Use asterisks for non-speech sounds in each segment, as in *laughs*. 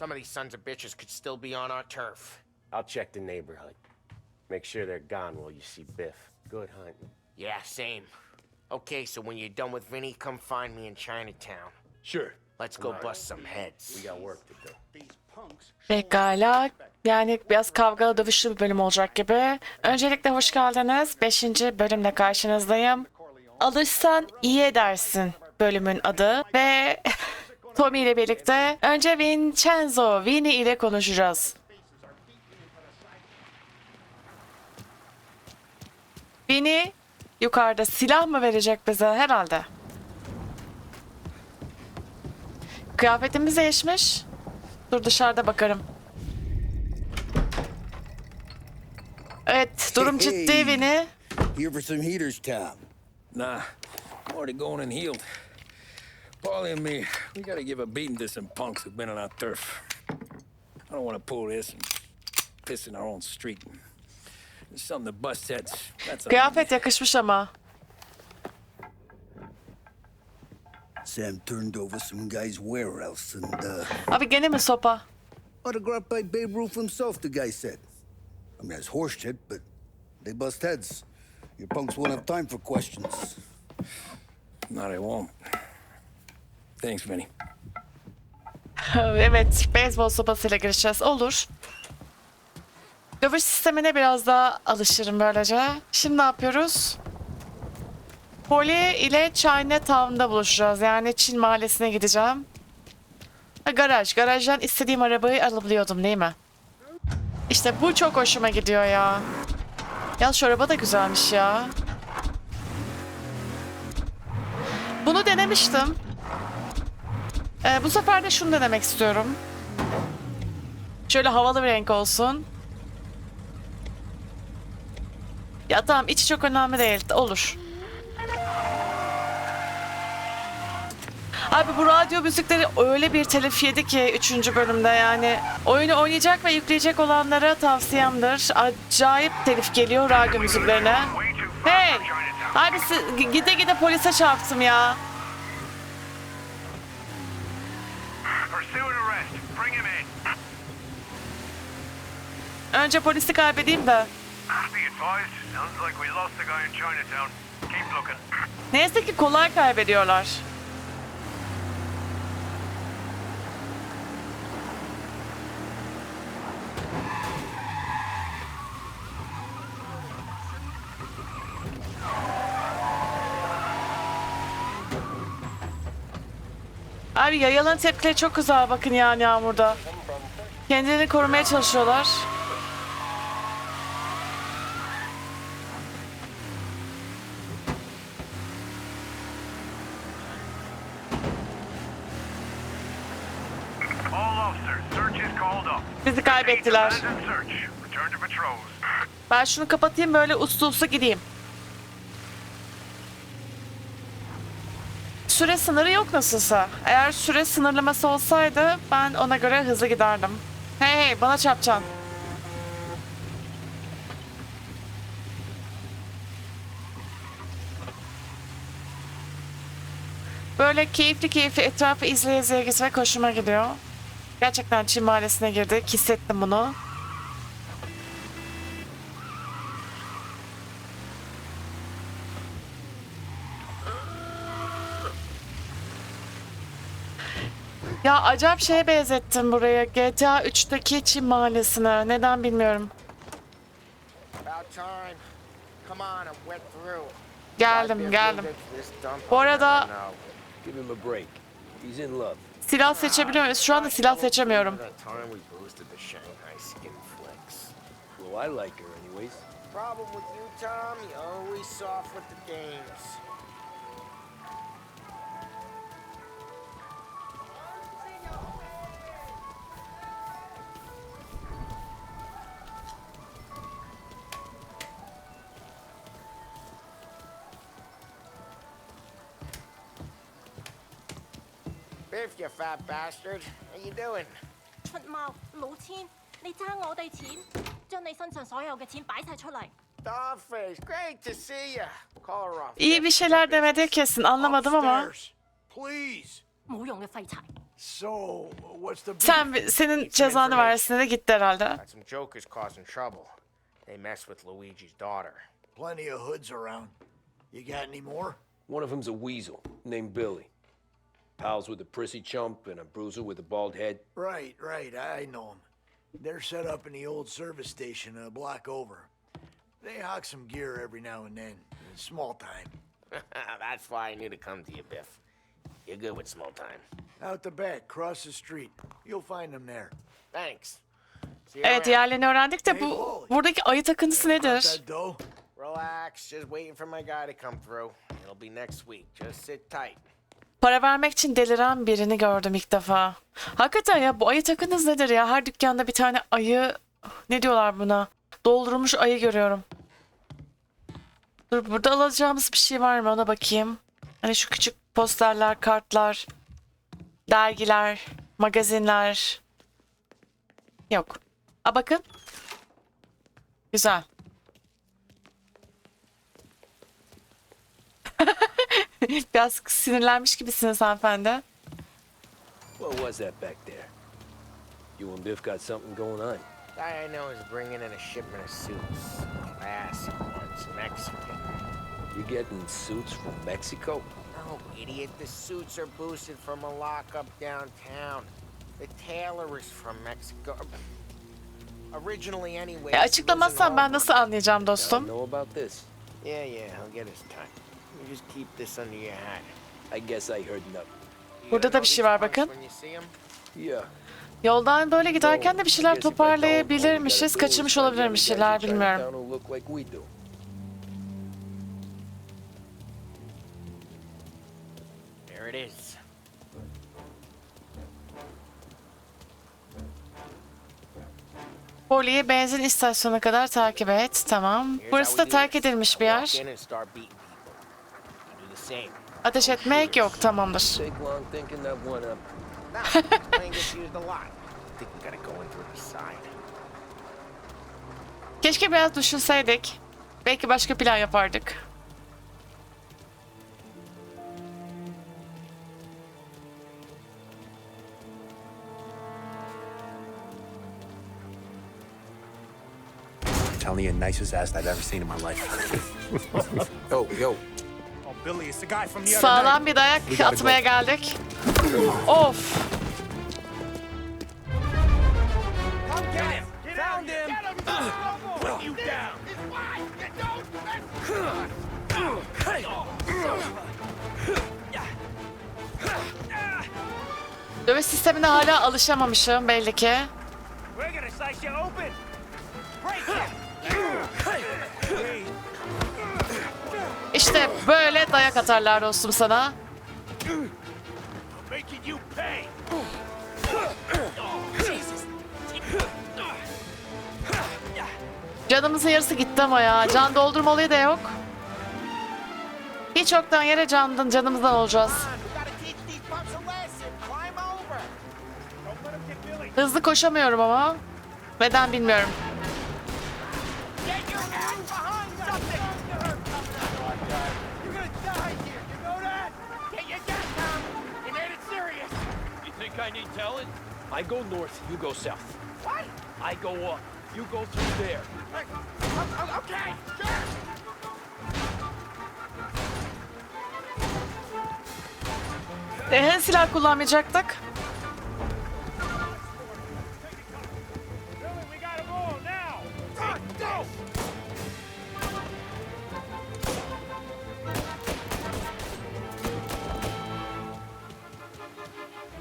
Some of these sons of bitches could still be on our turf. I'll check the neighborhood. Make sure they're gone while you see Biff. Good hunting. Yeah, same. Okay, so when you're done with Vinny, come find me in Chinatown. Sure. Let's go bust some heads. We got work to do. Pekala. Yani biraz kavgalı dövüşlü bir bölüm olacak gibi. Öncelikle hoş geldiniz. Beşinci bölümle karşınızdayım. Alışsan iyi edersin bölümün adı. Ve *laughs* Tommy ile birlikte önce Vincenzo, Vinny ile konuşacağız. Vinny yukarıda silah mı verecek bize herhalde? Kıyafetimiz değişmiş. Dur dışarıda bakarım. Evet, durum ciddi. Vinny. Here for some heaters, Tom. Nah, already going and healed. Paulie and me, we gotta give a beating to some punks who've been on our turf. I don't want to pull this and piss in our own street. It's something to bust heads. That's all. Kıyafet yakışmış ama. Sam turned over some guy's warehouse and uh, Abi gene mi sopa? autographed by Babe Ruth himself, the guy said. I mean, that's horse shit, but they bust heads. Your punks won't have time for questions. No, they won't. Thanks, Vinny. *laughs* evet, beyzbol sopasıyla gireceğiz. Olur. Dövüş sistemine biraz daha alışırım böylece. Şimdi ne yapıyoruz? Poli ile Chinatown'da buluşacağız. Yani Çin mahallesine gideceğim. Ha, garaj. Garajdan istediğim arabayı alabiliyordum değil mi? İşte bu çok hoşuma gidiyor ya. Ya şu araba da güzelmiş ya. Bunu denemiştim. Ee, bu sefer de şunu denemek istiyorum. Şöyle havalı bir renk olsun. Ya tamam içi çok önemli değil. Olur. Abi bu radyo müzikleri öyle bir telif yedi ki 3. bölümde yani. Oyunu oynayacak ve yükleyecek olanlara tavsiyemdir. Acayip telif geliyor radyo müziklerine. Hey! Abi gide gide polise çarptım ya. Önce polisi kaybedeyim de. Neyse ki kolay kaybediyorlar. Abi yayaların tepkileri çok güzel bakın yani yağmurda. Kendilerini korumaya çalışıyorlar. Bizi kaybettiler. Ben şunu kapatayım böyle uslu uslu gideyim. Süre sınırı yok nasılsa. Eğer süre sınırlaması olsaydı ben ona göre hızlı giderdim. Hey hey bana çarpacaksın. Böyle keyifli keyifli etrafı izleye izleye gitmek hoşuma gidiyor. Gerçekten Çin mahallesine girdik. Hissettim bunu. Ya acayip şeye benzettim buraya. GTA 3'teki Çin mahallesine. Neden bilmiyorum. Geldim geldim. Bu arada- never know. Give him a break. He's in love. Silah seçebiliyor muyuz? Şu anda silah seçemiyorum. That time we boosted the Shanghai skin flicks. Well, I like her anyways. Problem with you, Tom, you're always soft with the dames. Biff, you fat bastard. How you doing? 出猫老千，你争我哋钱，将你身上所有嘅钱摆晒出嚟。 Dogface, great to see you. Call her off. İyi bir şeyler demedi kesin anlamadım ama. Please. 冇用嘅废柴， So, what's the beef? Sen senin cezanı versin de gitti herhalde. Got some jokers causing trouble. They messed with Luigi's daughter. Plenty of hoods around. You got any more? One of them's a weasel named Billy. Pals with a prissy chump and a bruiser with a bald head. Right, right. I know them. They're set up in the old service station a block over. They hawk some gear every now and then. Small time. *laughs* That's why I knew to come to you, Biff. You're good with small time. Out the back, cross the street. You'll find them there. Thanks. See you Evet around. diğerlerini öğrendik de bu buradaki ayı takıntısı Got nedir? that dough? Relax, just waiting for my guy to come through. It'll be next week. Just sit tight. Para vermek için deliren birini gördüm ilk defa. Hakikaten ya bu ayı takınız nedir ya? Her dükkanda bir tane ayı... Ne diyorlar buna? Doldurulmuş ayı görüyorum. Dur burada alacağımız bir şey var mı ona bakayım. Hani şu küçük posterler, kartlar, dergiler, magazinler. Yok. A bakın. Güzel. *laughs* *laughs* Biraz sinirlenmiş gibisiniz hanımefendi. What was that back there? You and Biff got something going on. Guy I know is bringing in a shipment of suits. Classic ones, Mexican. You getting suits from Mexico? No, idiot. The suits are boosted from a lockup downtown. The tailor is from Mexico. Originally, anyway. E, açıklamazsan ben nasıl anlayacağım dostum? know about this. Yeah, yeah. I'll get his time. Just keep this under your hat. I guess I heard nothing. You Burada da bir şey var bakın. Yeah. Yoldan böyle giderken de bir şeyler toparlayabilirmişiz. Kaçırmış guys şeyler bilmiyorum. There it is. Polly'yi benzin istasyonuna kadar takip et. Tamam. Burası da terk edilmiş bir yer. in and start beating people. You do the same. Ateş etmek yok. Tamamdır. *laughs* Keşke biraz düşünseydik. Belki başka plan yapardık. telling you, nicest ass I've ever seen in my life. *laughs* *laughs* Yo, yo. Sağlam bir dayak atmaya geldik. Of. Dövüş sistemine hala alışamamışım belli ki. *laughs* İşte böyle dayak atarlar dostum sana. Canımızın yarısı gitti ama ya. Can doldurma olayı da yok. Hiç yoktan yere candan, canımızdan olacağız. Hızlı koşamıyorum ama. Neden bilmiyorum. I go north, you go south. What? I go up, you go through there. Okay. Sure. E, silah kullanmayacaktık.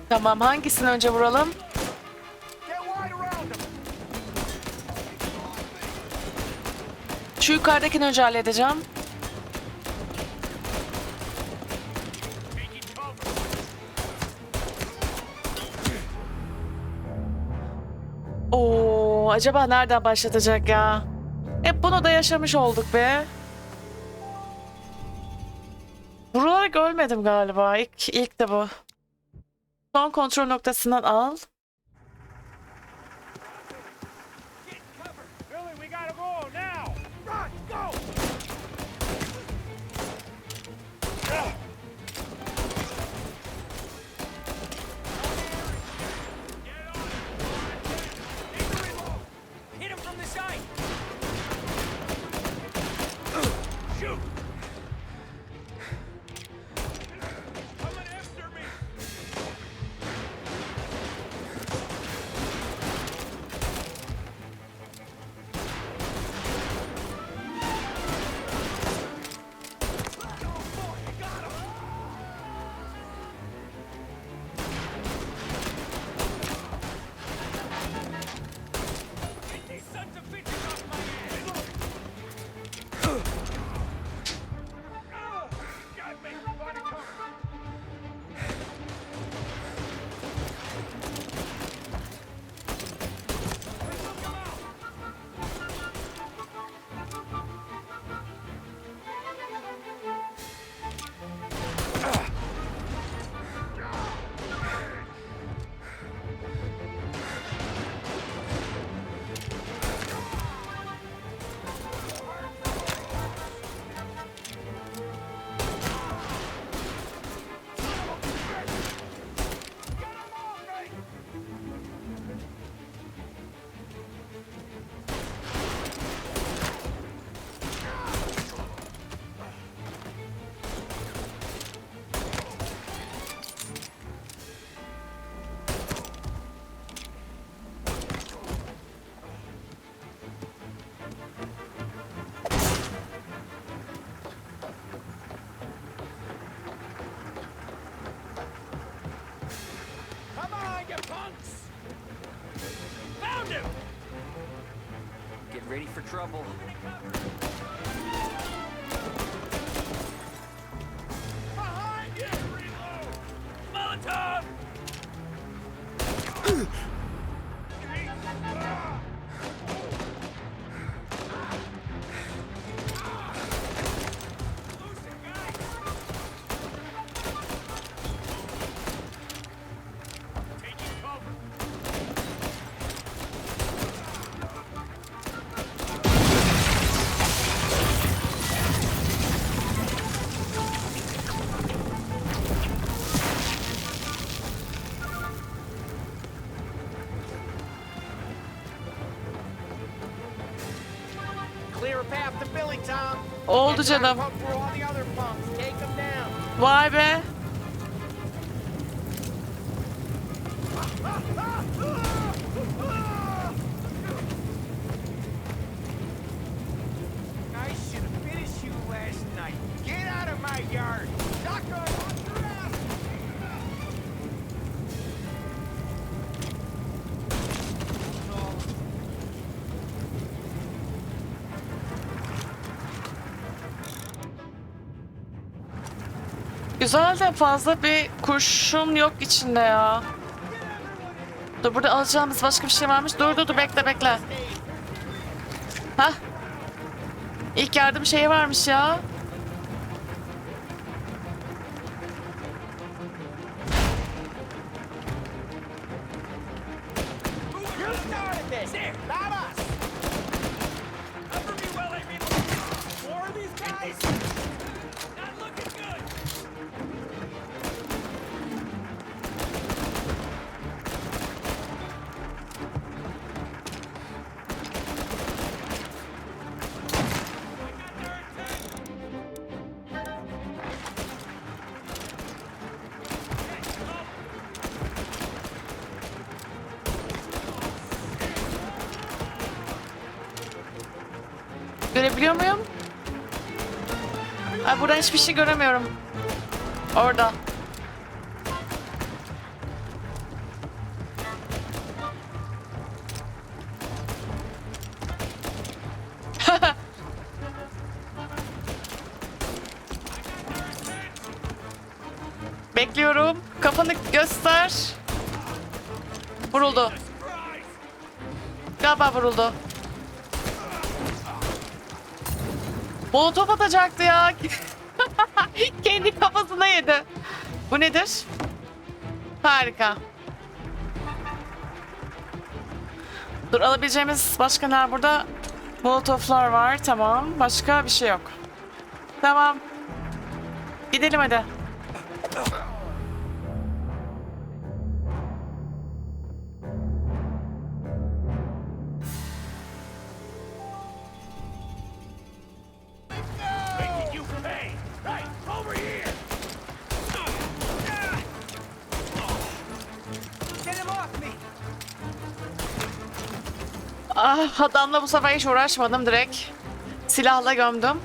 Tamam hangisini önce vuralım? Şu yukarıdakini önce halledeceğim. Oo, acaba nereden başlatacak ya? Hep bunu da yaşamış olduk be. Vurularak ölmedim galiba. İlk, ilk de bu. Son kontrol noktasından al. Trouble. Behind you! Reload! Molotov! *laughs* down. Vay be. Güzel de fazla bir kurşun yok içinde ya. Dur burada alacağımız başka bir şey varmış. Dur dur dur bekle bekle. Hah. İlk yardım şeyi varmış ya. You Görebiliyor muyum? Ay buradan hiçbir şey göremiyorum. Orada. *laughs* Bekliyorum. Kafanı göster. Vuruldu. Galiba vuruldu. Molotof atacaktı ya. *laughs* Kendi kafasına yedi. Bu nedir? Harika. Dur alabileceğimiz başka ne burada? Molotoflar var. Tamam. Başka bir şey yok. Tamam. Gidelim hadi. Ah, adamla bu sefer hiç uğraşmadım direkt. Silahla gömdüm.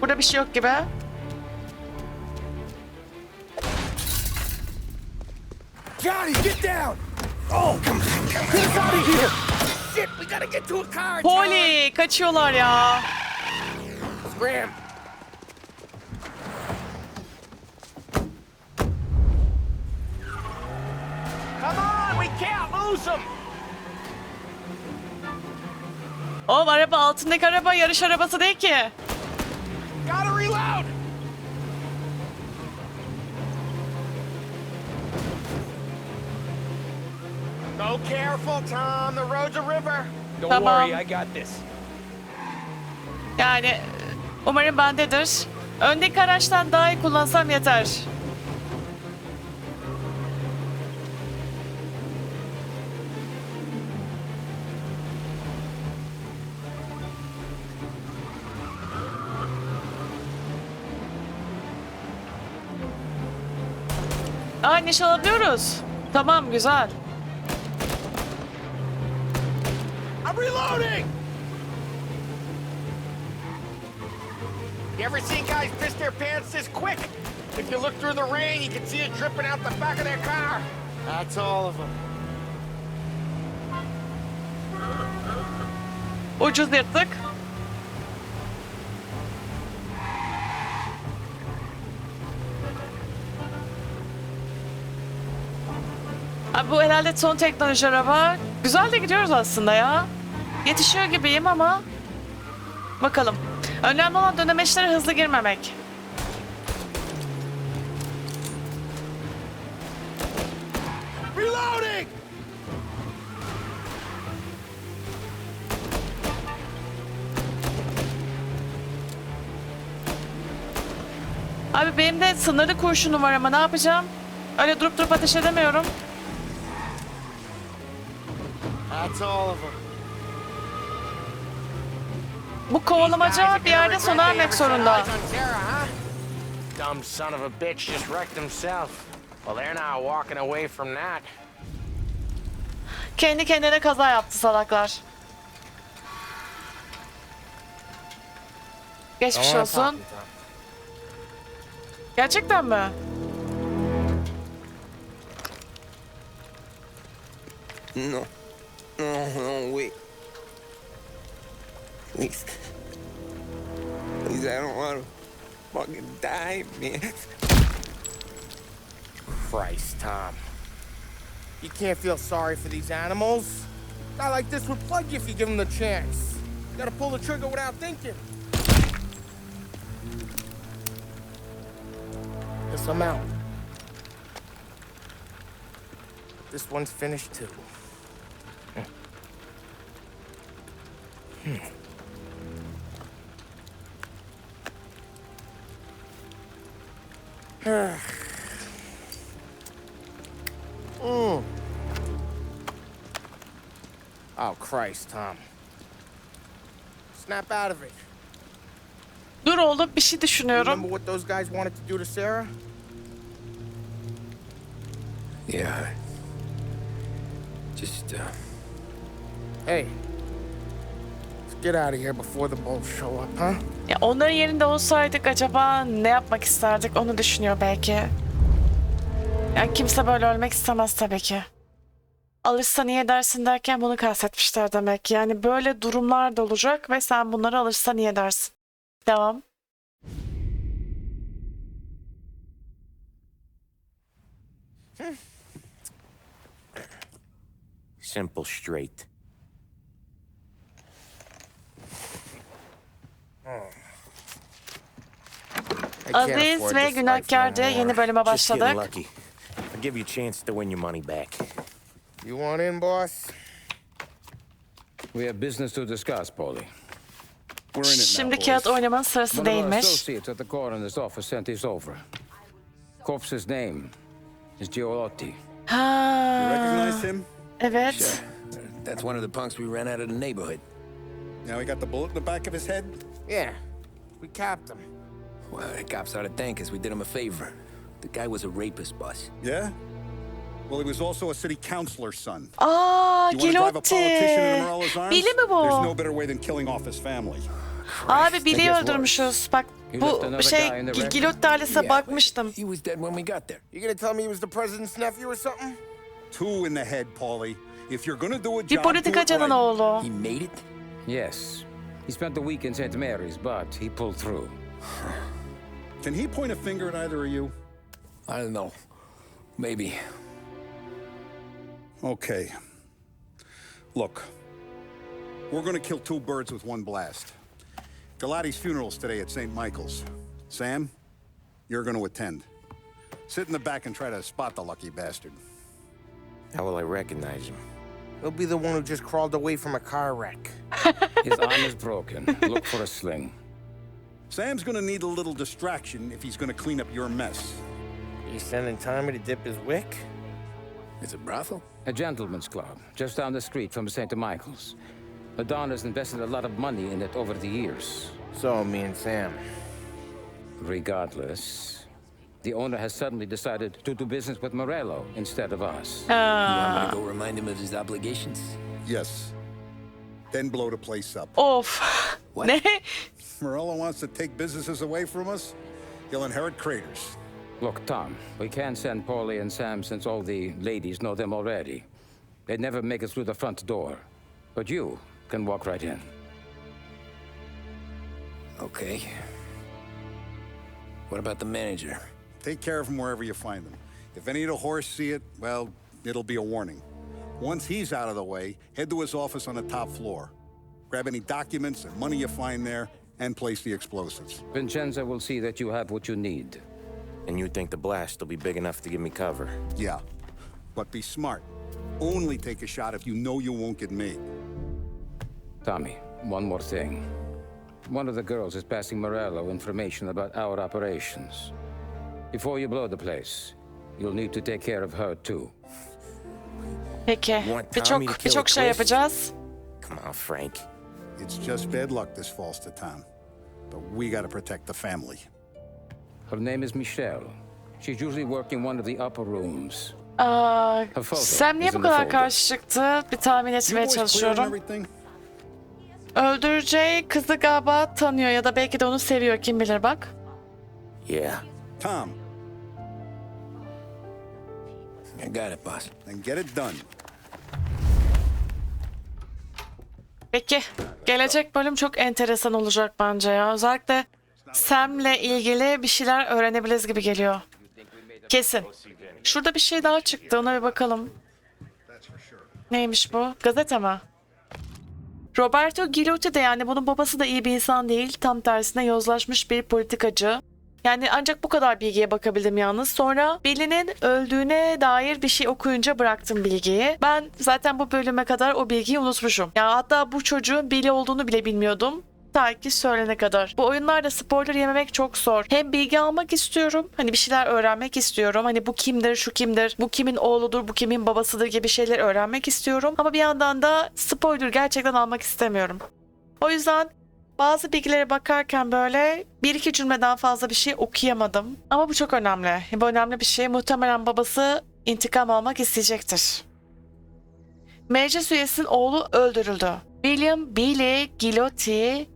Burada bir şey yok gibi. Johnny, get down! Oh, come on, come on. Get out of here! Poli kaçıyorlar ya. Scram. Come on, we can't lose them. O araba altındaki araba yarış arabası değil ki. Gotta reload. Go careful, Tom. The road's a river. Don't Come worry. I got this. Yani umarım bendedir. Öndeki araçtan daha iyi kullansam yeter. Aa nişan alabiliyoruz. Tamam güzel. I'm reloading. You ever seen guys piss their pants this quick? If you look through the rain, you can see it dripping out the back of their car. That's all of them. Ucuz yırttık. Abi bu herhalde son teknoloji araba. Güzel de gidiyoruz aslında ya. Yetişiyor gibiyim ama. Bakalım. Önemli olan dönemeçlere hızlı girmemek. Reloading! Abi benim de sınırlı kurşunum var ama ne yapacağım? Öyle durup durup ateş edemiyorum. That's all of them. Bu kovalamaca bir yerde sona ermek zorunda. Dumb son of a bitch just wrecked himself. Well, they're not walking away from that. Kendi kendine kaza yaptı salaklar. Geçmiş olsun. Gerçekten mi? No. No, no, wait. Please. Please, I don't want to fucking die, man. Christ, Tom. You can't feel sorry for these animals. A guy like this would plug you if you give him the chance. You gotta pull the trigger without thinking. Guess I'm out. This one's finished too. Hmm. Hmm. Mm. Oh, Christ, Tom. Snap out of it. Dur oğlum bir şey düşünüyorum. Remember what those guys wanted to do to Sarah? Yeah. Just, uh, Hey, let's get out of here before the bulls show up, huh? Ya onların yerinde olsaydık acaba ne yapmak isterdik onu düşünüyor belki. Yani kimse böyle ölmek istemez tabii ki. Alırsa niye dersin derken bunu kastetmişler demek. Yani böyle durumlar da olacak ve sen bunları alırsa niye dersin. Devam. Simple, straight. Can't Aziz ve this life Günahkar diye no more. yeni bölüme başladık. lucky. I'll give you a chance to win your money back. You want in, boss? we have business to discuss, Paulie. We're in it now, Şimdi kağıt oynamanın sırası değilmiş. associates at the coroner's office sent this over. Corpse's name is Giolotti. Ha, Recognize him? evet. That's one of the punks we ran out of the neighborhood. Now he got the bullet in the back of his head? Yeah, we capped him. Well, the cops ought to thank us. We did him a favor. The guy was a rapist, boss. Yeah? Well, he was also a city councilor's son. Aa, You want to drive a politician into Gilotti. Morello's arms? Bili mi There's no bu? better way than killing off his family. Abi Billy'i gets öldürmüşüz. Bak bu şey? Gilotti ailesine bakmıştım. He was dead when we got there. You gonna tell me he was the president's nephew or something? Two in the head, Paulie. If you're gonna do a Bir job, do it politikacının right. oğlu. He made it? Yes. He spent the week in St. Mary's, but he pulled through. Can he point a finger at either of you? I don't know. Maybe. Okay. Look, we're gonna kill two birds with one blast. Galati's funeral's today at St. Michael's. Sam, you're gonna attend. Sit in the back and try to spot the lucky bastard. How will I recognize him? He'll be the one who just crawled away from a car wreck. His arm is broken. Look for a sling. Sam's gonna need a little distraction if he's gonna clean up your mess. You sending Tommy to dip his wick? It's a brothel? A gentleman's club, just down the street from St. Michael's. Madonna's invested a lot of money in it over the years. So, me and Sam. Regardless, the owner has suddenly decided to do business with Morello instead of us. Uh. Aa, go remind him of his obligations? Yes. Then blow the place up. of. What? *laughs* ne? Morello wants to take businesses away from us, he'll inherit craters. Look, Tom, we can't send Paulie and Sam since all the ladies know them already. They'd never make it through the front door. But you can walk right in. Okay. What about the manager? Take care of him wherever you find him. If any of the horse see it, well, it'll be a warning. Once he's out of the way, head to his office on the top floor. Grab any documents and money you find there, and place the explosives. Vincenza will see that you have what you need. And you think the blast will be big enough to give me cover? Yeah. But be smart. Only take a shot if you know you won't get made. Tommy, one more thing. One of the girls is passing Morello information about our operations. Before you blow the place, you'll need to take care of her too. Peki. want Birçok Tommy to kill birçok şey Cliff? yapacağız. Come on, Frank. It's just bad luck this falls to Tom. But we gotta protect the family. Her name is Michelle. She's usually working one of the upper rooms. Aa, Sam niye bu kadar karşı çıktı? Bir tahmin etmeye çalışıyorum. Öldüreceği kızı galiba tanıyor ya da belki de onu seviyor kim bilir bak. Yeah. Tom, I got it, boss. then get it done. Peki. Gelecek bölüm çok enteresan olacak bence ya. Özellikle Sam'le ilgili bir şeyler öğrenebiliriz gibi geliyor. Kesin. Şurada bir şey daha çıktı. Ona bir bakalım. Neymiş bu? Gazete mi? Roberto Gilotti de yani bunun babası da iyi bir insan değil. Tam tersine yozlaşmış bir politikacı. Yani ancak bu kadar bilgiye bakabildim yalnız. Sonra Billy'nin öldüğüne dair bir şey okuyunca bıraktım bilgiyi. Ben zaten bu bölüme kadar o bilgiyi unutmuşum. Ya hatta bu çocuğun Billy olduğunu bile bilmiyordum. Ta ki söylene kadar. Bu oyunlarda spoiler yememek çok zor. Hem bilgi almak istiyorum. Hani bir şeyler öğrenmek istiyorum. Hani bu kimdir, şu kimdir, bu kimin oğludur, bu kimin babasıdır gibi şeyler öğrenmek istiyorum. Ama bir yandan da spoiler gerçekten almak istemiyorum. O yüzden bazı bilgilere bakarken böyle bir iki cümleden fazla bir şey okuyamadım. Ama bu çok önemli. Bu önemli bir şey. Muhtemelen babası intikam almak isteyecektir. Meclis üyesinin oğlu öldürüldü. William Billy Gilotti,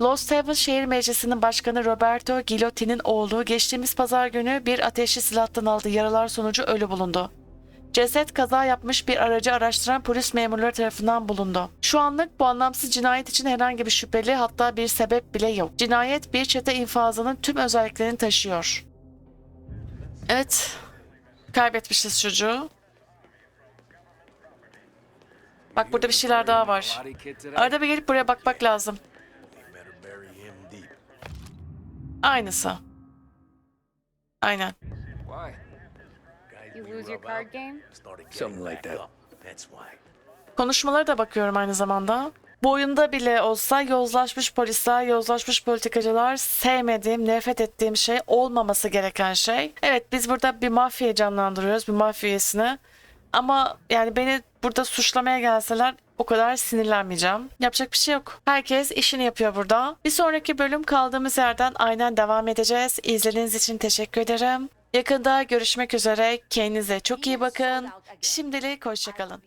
Lost Haven Şehir Meclisi'nin başkanı Roberto Gilotti'nin oğlu geçtiğimiz pazar günü bir ateşli silahtan aldığı yaralar sonucu ölü bulundu. Ceset kaza yapmış bir aracı araştıran polis memurları tarafından bulundu. Şu anlık bu anlamsız cinayet için herhangi bir şüpheli hatta bir sebep bile yok. Cinayet bir çete infazının tüm özelliklerini taşıyor. Evet. Kaybetmişiz çocuğu. Bak burada bir şeyler daha var. Arada bir gelip buraya bakmak lazım. Aynısı. Aynen. You lose your card game? Something like that. That's why. Konuşmalara da bakıyorum aynı zamanda. Bu oyunda bile olsa yozlaşmış polisler, yozlaşmış politikacılar sevmediğim, nefret ettiğim şey olmaması gereken şey. Evet biz burada bir mafya canlandırıyoruz, bir mafya üyesini. Ama yani beni burada suçlamaya gelseler o kadar sinirlenmeyeceğim. Yapacak bir şey yok. Herkes işini yapıyor burada. Bir sonraki bölüm kaldığımız yerden aynen devam edeceğiz. İzlediğiniz için teşekkür ederim. Yakında görüşmek üzere. Kendinize çok iyi bakın. Şimdilik hoşçakalın.